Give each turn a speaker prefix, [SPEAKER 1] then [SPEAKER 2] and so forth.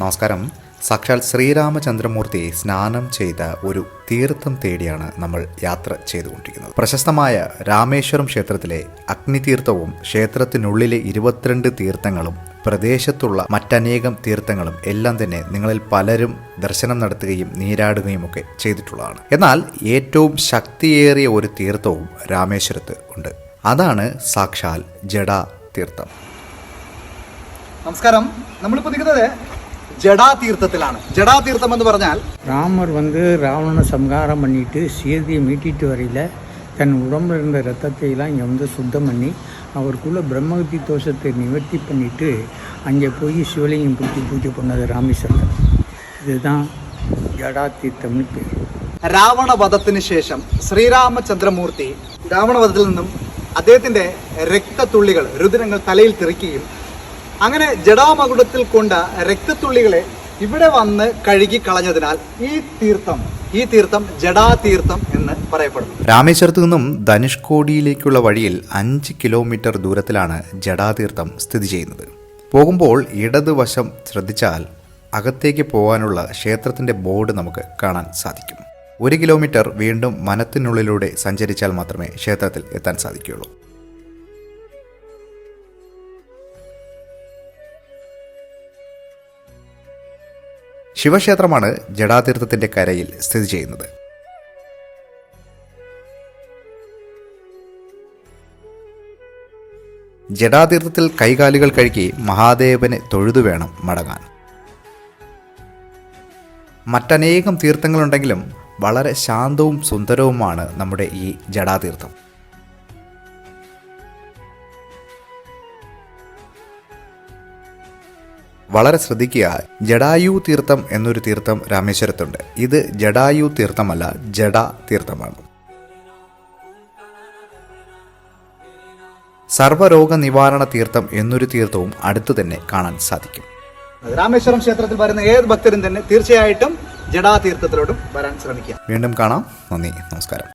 [SPEAKER 1] നമസ്കാരം. സാക്ഷാൽ ശ്രീരാമചന്ദ്രമൂർത്തി സ്നാനം ചെയ്ത ഒരു തീർത്ഥം തേടിയാണ് നമ്മൾ യാത്ര ചെയ്തുകൊണ്ടിരിക്കുന്നത്. പ്രശസ്തമായ രാമേശ്വരം ക്ഷേത്രത്തിലെ അഗ്നിതീർത്ഥവും ക്ഷേത്രത്തിനുള്ളിലെ ഇരുപത്തിരണ്ട് തീർത്ഥങ്ങളും പ്രദേശത്തുള്ള മറ്റനേകം തീർത്ഥങ്ങളും എല്ലാം തന്നെ നിങ്ങളിൽ പലരും ദർശനം നടത്തുകയും നീരാടുകയും ഒക്കെ ചെയ്തിട്ടുള്ളതാണ്. എന്നാൽ ഏറ്റവും ശക്തിയേറിയ ഒരു തീർത്ഥവും രാമേശ്വരത്ത് ഉണ്ട്. അതാണ് സാക്ഷാൽ ജഡാ തീർത്ഥം
[SPEAKER 2] നമസ്കാരം നമ്മളിപ്പോൾ നിൽക്കുന്നത് ജഡാതീർത്ഥത്തിലാണ് ജഡാതീർത്ഥം എന്ന് പറഞ്ഞാൽ
[SPEAKER 3] ராமர் வந்து ராவணனை சம்ஹாரம் பண்ணிட்டு சீதையை மீட்டிட்டு வரையில் தன் உடம்புல இருந்த ரத்தத்தை எல்லாம் இங்கே வந்து சுத்தம் பண்ணி அவருக்குள்ள பிரம்மகத்தி தோஷத்தை நிவர்த்தி பண்ணிட்டு அங்கே போய் சிவலிங்கம் பிடிச்சி பூஜை பண்ணது ராமேஸ்வரத்தில் இதுதான் ஜடா தீர்த்தம்னு பேர்
[SPEAKER 2] രാവണ വധത്തിന് ശേഷം ശ്രീരാമചന്ദ്രമൂർത്തി രാവണവധത്തിൽ നിന്നും അദ്ദേഹത്തിന്റെ രക്തത്തുള്ളികൾ രുദ്രങ്ങൾ തലയിൽ തെറിക്കുകയും അങ്ങനെ ജഡാമകുടത്തിൽ കൊണ്ട രക്തത്തുള്ളികളെ ഇവിടെ വന്ന് കഴുകി കളഞ്ഞതിനാൽ ഈ തീർത്ഥം ഈ തീർത്ഥം ജഡാതീർത്ഥം എന്ന് പറയപ്പെടുന്നു.
[SPEAKER 1] രാമേശ്വരത്ത് നിന്നും ധനുഷ്കോടിയിലേക്കുള്ള വഴിയിൽ അഞ്ച് കിലോമീറ്റർ ദൂരത്തിലാണ് ജഡാതീർത്ഥം സ്ഥിതി ചെയ്യുന്നത്. പോകുമ്പോൾ ഇടതുവശം ശ്രദ്ധിച്ചാൽ അകത്തേക്ക് പോകാനുള്ള ക്ഷേത്രത്തിന്റെ ബോർഡ് നമുക്ക് കാണാൻ സാധിക്കും. ഒരു കിലോമീറ്റർ വീണ്ടും മനത്തിനുള്ളിലൂടെ സഞ്ചരിച്ചാൽ മാത്രമേ ക്ഷേത്രത്തിൽ എത്താൻ സാധിക്കുകയുള്ളൂ. ശിവക്ഷേത്രമാണ് ജടാതീർത്ഥത്തിന്റെ കരയിൽ സ്ഥിതി ചെയ്യുന്നത്. ജഡാതീർത്ഥത്തിൽ കൈകാലുകൾ കഴുകി മഹാദേവനെ തൊഴുതു വേണം മടങ്ങാൻ. മറ്റനേകം തീർത്ഥങ്ങളുണ്ടെങ്കിലും വളരെ ശാന്തവും സുന്ദരവുമാണ് നമ്മുടെ ഈ ജഡാതീർത്ഥം വളരെ ശ്രദ്ധിക്കുക. ജഡായു തീർത്ഥം എന്നൊരു തീർത്ഥം രാമേശ്വരത്തുണ്ട്. ഇത് ജഡായു തീർത്ഥമല്ല ജഡ തീർത്ഥമാണ്. സർവരോഗ നിവാരണ തീർത്ഥം എന്നൊരു തീർത്ഥവും അടുത്തു തന്നെ കാണാൻ സാധിക്കും.
[SPEAKER 2] രാമേശ്വരം ക്ഷേത്രത്തിൽ വരുന്ന ഏത് ഭക്തരും തന്നെ തീർച്ചയായിട്ടും ജഡാതീർത്ഥത്തിലോട്ടും വരാൻ ശ്രമിക്കുക
[SPEAKER 1] വീണ്ടും കാണാം. നന്ദി നമസ്കാരം.